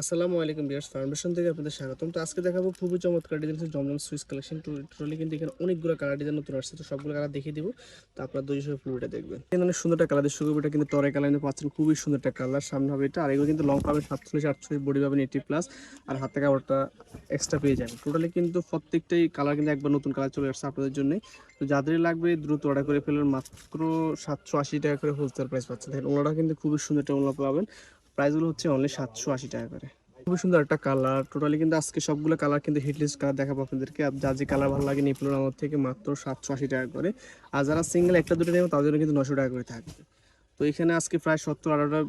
আসসালামু আলাইকুম বিয়ার্স ফাউন্ডেশন থেকে আপনাদের স্বাগতম। তো আজকে দেখাবো খুবই চমৎকার design Zamzam switch collection totally কিন্তু এখানে অনেকগুলো কালার ডিজাইন নতুন আসছে। তো সবগুলো কালার দেখিয়ে দিব। তো আপনারা দুই হিসেবে ফুলটা দেখবেন। এখানে অনেক সুন্দর একটা কালার এটা কিন্তু টরে কালার পাচ্ছেন। খুবই সুন্দর একটা কালার সামনে হবে এটা। আর এগুলো কিন্তু লং পাবেন সাতচল্লিশ, আটচল্লিশ বডি পাবেন এইটি প্লাস আর হাতে কাপড়টা এক্সট্রা পেয়ে যাবেন। টোটালি কিন্তু প্রত্যেকটাই কালার কিন্তু একবার নতুন কালার চলে আসছে আপনাদের জন্য। তো যাদের লাগবে দ্রুত অর্ডার করে ফেলবেন মাত্র সাতশো আশি টাকা করে হোলসেল প্রাইস পাচ্ছেন দেখেন ওনারা কিন্তু খুবই সুন্দর একটা ওনারা পাবেন। প্রাইসগুলো হচ্ছে অনলি সাতশো আশি টাকা করে। খুবই সুন্দর একটা কালার টোটালি কিন্তু আজকে সবগুলো কালার কিন্তু হিটলিস্ট কালার দেখাবো আপনাদেরকে। যা যে কালার ভালো লাগে ফেলুন আমার থেকে মাত্র সাতশো আশি টাকা করে। আর যারা সিঙ্গেল একটা দুটো নেবে, তাদের জন্য কিন্তু নশো টাকা করে থাকবে। তো এখানে আজকে প্রায় সত্তর আঠারোটা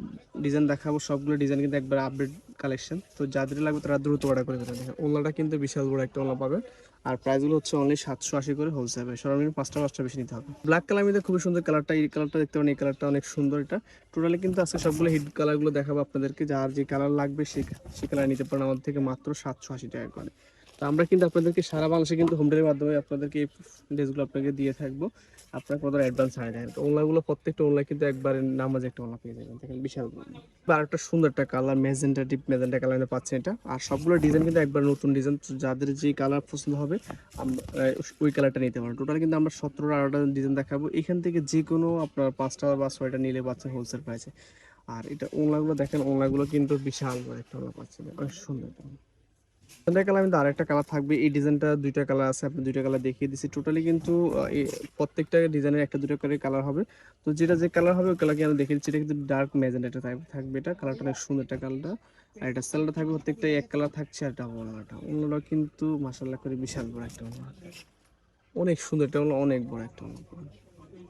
ডিজাইন দেখাবো। সবগুলো ডিজাইন কিন্তু একবার আপডেট কালেকশন তো যাদের লাগবে তারা দ্রুত অর্ডার করে ফেলেন ওলাটা কিন্তু বিশাল বড় একটা ওলা পাবেন। আর প্রাইসগুলো হচ্ছে অনলি সাতশো আশি করে হোলসেল সর্বনিম্ন পাঁচটা পাঁচটা বেশি নিতে হবে। ব্ল্যাক কালার মধ্যে খুবই সুন্দর কালারটা এই কালারটা দেখতে পারেন, এই কালারটা অনেক সুন্দর এটা। টোটালি কিন্তু আজকে সবগুলো হিট কালারগুলো দেখাবো আপনাদেরকে। যার যে কালার লাগবে সে কালার নিতে পারেন। আমাদের থেকে মাত্র সাতশো আশি টাকা করে। তো আমরা কিন্তু আপনাদেরকে সারা বাংলাদেশে কিন্তু হোম ডেলিভারির মাধ্যমে আপনাদেরকে এই ড্রেসগুলো আপনাকে দিয়ে থাকব। আপনার কোনো অ্যাডভান্স হারে দেয় তো ওনলাগুলো প্রত্যেকটা ওনলাই কিন্তু একবারে নামাজ একটা ওনলা পেয়ে যাবেন। দেখেন বিশাল আর একটা সুন্দর একটা colour magenta deep magenta colour পাচ্ছেন এটা। আর সবগুলো ডিজাইন কিন্তু একবার নতুন ডিজাইন যাদের যে কালার পছন্দ হবে আমরা ওই কালারটা নিতে পারেন। টোটাল কিন্তু আমরা সতেরো আঠারোটা ডিজাইন দেখাবো। এখান থেকে যে কোনো আপনার পাঁচটা বা ছয়টা নিলে পাচ্ছেন হোলসেল প্রাইসে আর এটা ওনলাগুলো দেখেন ওনলাগুলো কিন্তু বিশাল একটা ওনলা পাচ্ছেন অনেক সুন্দর ডিজাইনটা কালার কিন্তু আরেকটা কালার থাকবে। এই ডিজাইনটা দুইটা কালার আছে আপনি দুইটা কালার দেখিয়ে দিচ্ছি টোটালি কিন্তু প্রত্যেকটা ডিজাইনের একটা দুটো করে কালার হবে। তো যেটা যে কালার হবে, ওই কালারকে আমি দেখিয়ে দিচ্ছি। এটা কিন্তু ডার্ক ম্যাজেন্টা থাকবে এটা। কালারটা অনেক সুন্দর একটা কালারটা আর এটা সেলটা থাকবে প্রত্যেকটা এক কালার থাকছে আর এটা অন্যটা অন্যটা কিন্তু মাসাল্লাহ করে বিশাল বড় একটা অনেক সুন্দর, এটা অনেক বড় একটা অন্য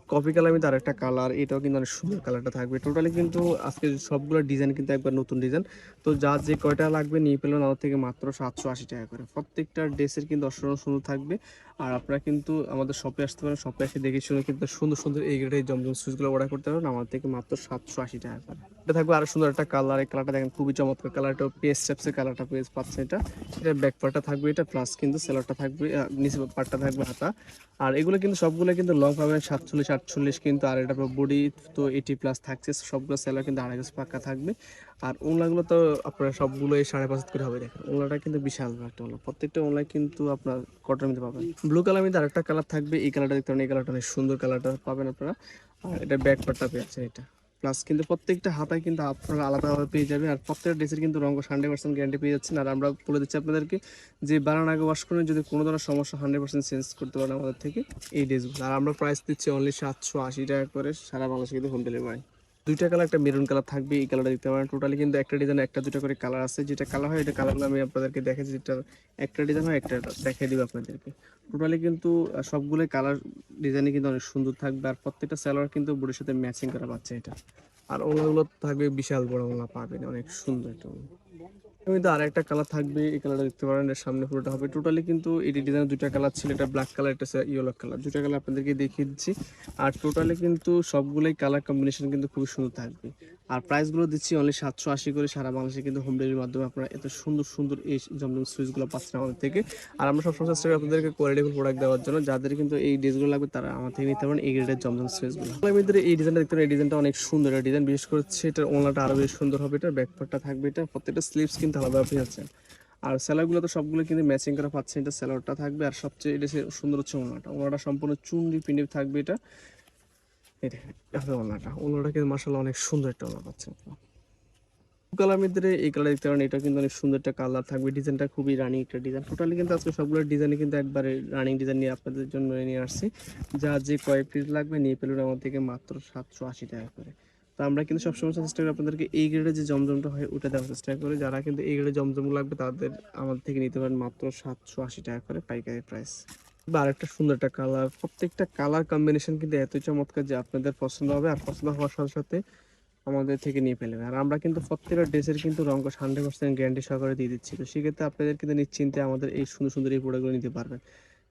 কফি কালার কিন্তু আরেকটা কালার এটাও কিন্তু অনেক সুন্দর কালারটা থাকবে। টোটালি কিন্তু আজকে সবগুলো ডিজাইন কিন্তু একবার নতুন ডিজাইন তো যা যে কয়টা লাগবে নিয়ে পেলেন আমার থেকে মাত্র সাতশো আশি টাকা করে। প্রত্যেকটা ড্রেসের কিন্তু অসাধারণ সুন্দর থাকবে। আর আপনারা কিন্তু আমাদের শপে আসতে পারেন শপে এসে দেখে শুনে কিন্তু সুন্দর সুন্দর এই গ্রেডের জমজম সুইচগুলো অর্ডার করতে পারেন। আমার থেকে মাত্র সাতশো আশি টাকা করে। এটা থাকবে আরও সুন্দর একটা কালার এই কালারটা দেখেন খুবই চমৎকার কালারটা পেস স্টেপসের কালারটা পেজ পাচ্ছে এটা। এটা ব্যাক পার্টটা থাকবে এটা প্লাস কিন্তু সেলারটা থাকবে নিচে পার্টটা থাকবে হাতা। আর এগুলো কিন্তু সবগুলো কিন্তু লং পাবেন সাতচল্লিশ আটচল্লিশ কিন্তু আর এটা বডি তো এইটি প্লাস থাকছে, সবগুলো সেলার কিন্তু আড়াই গাছ পাক্কা থাকবে। আর ওনলাগুলো তো আপনার সবগুলোই সাড়ে পাঁচ করে হবে দেখেন। ওনলাটা কিন্তু বিশাল একটা ওনলা প্রত্যেকটা ওনলাই কিন্তু আপনার কটন মধ্যে পাবেন। ব্লু কালার মধ্যে আরেকটা কালার থাকবে, এই কালারটা দেখতে পারেন, এই কালারটা অনেক সুন্দর কালারটা পাবেন আপনারা। আর এটা ব্যাক পার্টটা পেয়েছে এটা। প্লাস কিন্তু প্রত্যেকটা হাতায় কিন্তু আপনারা আলাদাভাবে পেয়ে যাবে আর প্রত্যেকটা ড্রেসের কিন্তু রঙ হান্ড্রেড পার্সেন্ট গ্যারান্টি পেয়ে যাচ্ছেন। আর আমরা বলে দিচ্ছি আপনাদেরকে যে বানান আগে ওয়াশ করেন, যদি কোনো ধরনের সমস্যা হান্ড্রেড পার্সেন্ট চেঞ্জ করতে পারেন আমাদের থেকে এই ড্রেসগুলো। আর আমরা প্রাইস দিচ্ছি অনলি সাতশো আশি টাকা করে সারা বাংলাদেশে কিন্তু হোম ডেলিভারি দুইটা কালার একটা মেরুন কালার থাকবে, এই কালারটা দেখতে পারেন। টোটালি কিন্তু একটা ডিজাইন একটা দুটো করে কালার আছে। যেটা কালার হয় এটা কালারগুলো আমি আপনাদেরকে দেখাচ্ছি। যেটা একটা ডিজাইন হয়, একটা দেখাই দিব আপনাদেরকে। টোটালি কিন্তু সবগুলো কালার ডিজাইনে কিন্তু অনেক সুন্দর থাকবে। আর প্রত্যেকটা সালোয়ার কিন্তু বডির সাথে ম্যাচিং করা পাচ্ছে এটা। আর ওনাগুলো থাকবে বিশাল বড় ওনা পাবেন। অনেক সুন্দর একটা কিন্তু আর একটা কালার থাকবে, এই কালারটা দেখতে পারেন, এর সামনে পুরোটা হবে। টোটালি কিন্তু এটি ডিজাইনের দুইটা কালার ছিল, এটা ব্ল্যাক কালার এটা ইয়েলো কালার দুইটা কালার আপনাদেরকে দেখিয়ে দিচ্ছি। আর টোটালি কিন্তু সবগুলোই কালার কম্বিনেশন কিন্তু খুবই সুন্দর থাকবে। আর প্রাইসগুলো দিচ্ছি অনলি সাতশো আশি করে সারা বাংলাদেশে কিন্তু হোম ডেলিভারির মাধ্যমে আপনারা এত সুন্দর সুন্দর এই জমজম সুইচগুলো পাচ্ছেন আমাদের থেকে। আর আমরা সবসময় চেষ্টা করি আপনাদেরকে কোয়ালিটিফুল প্রোডাক্ট দেওয়ার জন্য। যাদের কিন্তু এই ড্রেসগুলো লাগবে তারা আমার থেকে নিতে পারেন এই গ্রেডের জমজম সুইচগুলো ভিতরে এই ডিজাইনটা দেখতে এই ডিজাইনটা অনেক সুন্দর। ডিজাইন বিশেষ করে এটার ওনাটা আরও বেশ সুন্দর হবে এটা ব্যাকপার্টটা থাকবে, এটা প্রত্যেকটা স্লিপস কিন্তু আলাদা পেয়ে যাচ্ছে। আর স্যালারগুলো তো সবগুলো কিন্তু ম্যাচিং করা পাচ্ছেন, এটা স্যালারটা থাকবে। আর সবচেয়ে এটা সুন্দর হচ্ছে ওনাটা ওনাটা সম্পূর্ণ চুনরি পিন্ডি থাকবে এটা। কিন্তু অনেক সুন্দর একটা কালার এই এটা কিন্তু অনেক সুন্দর একটা কালার থাকবে ডিজাইনটা খুবই রানিং একটা ডিজাইন টোটালি কিন্তু আজকে সবগুলো ডিজাইনে কিন্তু একবারে রানিং ডিজাইন নিয়ে আপনাদের জন্য নিয়ে আসছি যা যে কয়েক পিস লাগবে নিয়ে থেকে মাত্র সাতশো আশি টাকা করে তো আমরা কিন্তু সবসময় চেষ্টা করি আপনাদেরকে এই গ্রেডে যে জমজমটা হয় ওটা দেওয়ার চেষ্টা করি যারা কিন্তু এই গ্রেডে জমজম লাগবে তাদের আমাদের থেকে নিতে পারেন মাত্র সাতশো আশি টাকা করে পাইকারি প্রাইস বা আরেকটা সুন্দর একটা কালার প্রত্যেকটা কালার কম্বিনেশন কিন্তু এতই চমৎকার যে আপনাদের পছন্দ হবে আর পছন্দ হওয়ার সাথে সাথে আমাদের থেকে নিয়ে ফেলবে। আর আমরা কিন্তু প্রত্যেকটা ড্রেসের কিন্তু রঙ হান্ড্রেড পার্সেন্ট গ্যারান্টি সহকারে দিয়ে দিচ্ছি। তো সেক্ষেত্রে আপনাদের কিন্তু নিশ্চিন্তে আমাদের এই সুন্দর সুন্দর এই প্রোডাক্টগুলো নিতে পারবেন।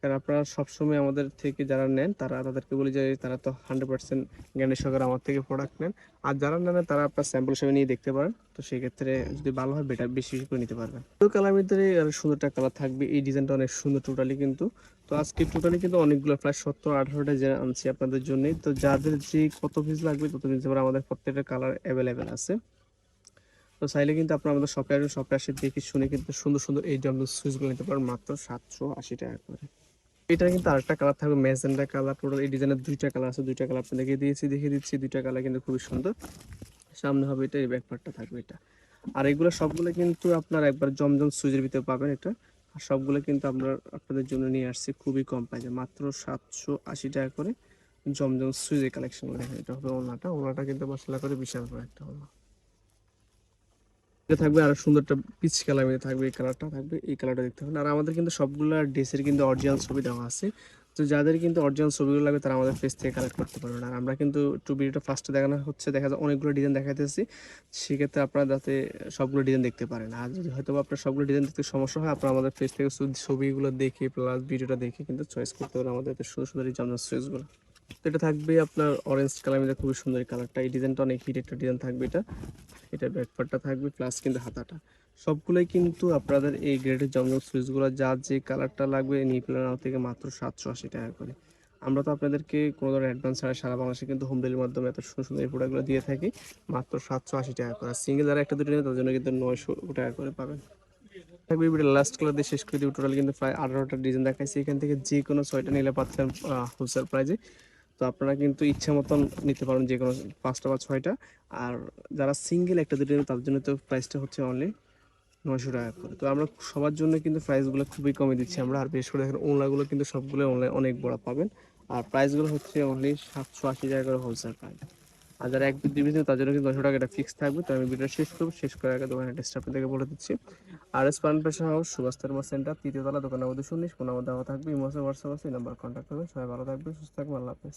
কারণ আপনারা সবসময় আমাদের থেকে যারা নেন, তারা তাদেরকে বলি যে তারা তো হান্ড্রেড পার্সেন্ট গ্যারান্টি সহকারে আমার থেকে প্রোডাক্ট নেন। আর যারা নেন, তারা আপনার স্যাম্পল হিসেবে নিয়ে দেখতে পারেন। তো সেক্ষেত্রে যদি ভালো হয় বেটার বেশি বেশি করে নিতে পারবেন। তো কালার ভিতরে সুন্দর একটা কালার থাকবে। এই ডিজাইনটা অনেক সুন্দর টোটালি কিন্তু। তো আজকে টোটালি কিন্তু অনেকগুলো, প্রায় সত্তর আঠারোটা যে আনছি আপনাদের জন্যই। তো যাদের যে কত পিস লাগবে, তত পিস আমাদের প্রত্যেকটা কালার অ্যাভেলেবেল আছে। তো চাইলে কিন্তু আপনার আমাদের আসবেন। শপে আসে দেখে শুনে কিন্তু সুন্দর সুন্দর এই জমজম সুইচগুলো নিতে পারেন। মাত্র সাতশো আশি টাকা করে। এটা কিন্তু আরেকটা কালার থাকবে ম্যাজেন্ডা কালার টোটাল এই ডিজাইনের দুইটা কালার আছে, দুইটা কালার আপনাদেরকে দিয়েছি দেখিয়ে দিচ্ছি, দুইটা কালার কিন্তু খুবই সুন্দর। সামনে হবে এটা, এই ব্যাকপার্টটা থাকবে এটা। আর এগুলো সবগুলো কিন্তু আপনার একবার জমজম সুইজের ভিতরে পাবেন এটা। আর সবগুলো কিন্তু আমরা আপনাদের জন্য নিয়ে আসছি খুবই কম প্রাইসে মাত্র সাতশো আশি টাকা করে জমজম কালেকশন দেখেন এটা হবে ওনাটা ওনাটা কিন্তু মশলা করে বিশাল বড় একটা ওনা থাকবে আর সুন্দরটা পিচ কালার থাকবে, এই কালারটা থাকবে, এই কালারটা দেখতে পাবেন আর আমাদের কিন্তু সবগুলো ড্রেসের কিন্তু অরিজিনাল ছবি দেওয়া আছে। তো যাদের কিন্তু অরিজিনাল ছবিগুলো লাগবে, তারা আমাদের ফেস থেকে কালেক্ট করতে পারবেন আর আমরা কিন্তু একটু ভিডিওটা ফার্স্টে দেখানো হচ্ছে, দেখা যায় অনেকগুলো ডিজাইন দেখাইতেছি। সেক্ষেত্রে আপনারা যাতে সবগুলো ডিজাইন দেখতে পারেন। আর যদি হয়তো আপনার সবগুলো ডিজাইন দেখতে সমস্যা হয়, আপনারা আমাদের ফেস থেকে ছবিগুলো দেখে প্লাস ভিডিওটা দেখে কিন্তু চয়েস করতে পারেন আমাদের সুন্দর সুন্দর এই জামদার চয়েসগুলো এটা থাকবে আপনার অরেঞ্জ কালার মধ্যে খুবই সুন্দর কালারটা এই ডিজাইনটা অনেক হিট একটা ডিজাইন থাকবে এটা। এটা ব্যাকপার্টটা থাকবে প্লাস কিন্তু হাতাটা। সবগুলোই কিন্তু আপনাদের এই গ্রেডের জমজম সুইচগুলো যার যে কালারটা লাগবে নিয়ে প্ল্যানার থেকে মাত্র সাতশো আশি টাকা করে। আমরা তো আপনাদেরকে কোনো ধরনের অ্যাডভান্স ছাড়া সারা বাংলাদেশে কিন্তু হোম ডেলিভারির মাধ্যমে এত সুন্দর সুন্দর এই প্রোডাক্টগুলো দিয়ে থাকি, মাত্র সাতশো আশি টাকা করে। সিঙ্গেল যারা একটা দুটো নেবে তার জন্য কিন্তু নয়শো টাকা করে পাবেন। থাকবে ভিডিও লাস্ট কালার দিয়ে শেষ করে দিব। টোটাল কিন্তু প্রায় আঠারোটা ডিজাইন দেখাইছি। এখান থেকে যে কোনো ছয়টা নিলে পাচ্ছেন হোলসেল প্রাইজে তো আপনারা কিন্তু ইচ্ছে মতন নিতে পারেন যে কোনো পাঁচটা বা ছয়টা। আর যারা সিঙ্গেল একটা দুটো তার জন্য তো প্রাইসটা হচ্ছে অনলি নয়শো টাকা করে। তো আমরা সবার জন্য কিন্তু প্রাইসগুলো খুবই কমে দিচ্ছি আমরা। আর বেশ করে দেখেন ওনলাগুলো কিন্তু সবগুলো অনলাইন অনেক বড় পাবেন। আর প্রাইসগুলো হচ্ছে অনলি সাতশো আশি টাকা করে হোলসেল প্রাইস আর যারা এক দুই বিজনেস তার জন্য কিন্তু নশো টাকা এটা ফিক্স থাকবে। তো আমি ভিডিও শেষ করব, শেষ করার আগে দোকানের অ্যাড্রেসটা আপনাদেরকে বলে দিচ্ছি। আর এস পান পেশা হাউস সুভাষ থার্মা সেন্টার তৃতীয় তলা, দোকানের মধ্যে শুনিস কোনো দেওয়া থাকবে ইমোশন হোয়াটসঅ্যাপ আছে, এই নাম্বার কন্ট্যাক্ট করবেন সবাই ভালো থাকবে, সুস্থ থাকবেন আল্লাহ হাফেজ।